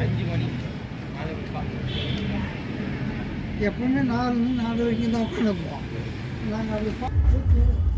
அஞ்சு எப்பவுமே நாலு மணி நாலு வரைக்கும் தான் உட்காந்துப்போம் நாங்கள் அப்படி பார்த்து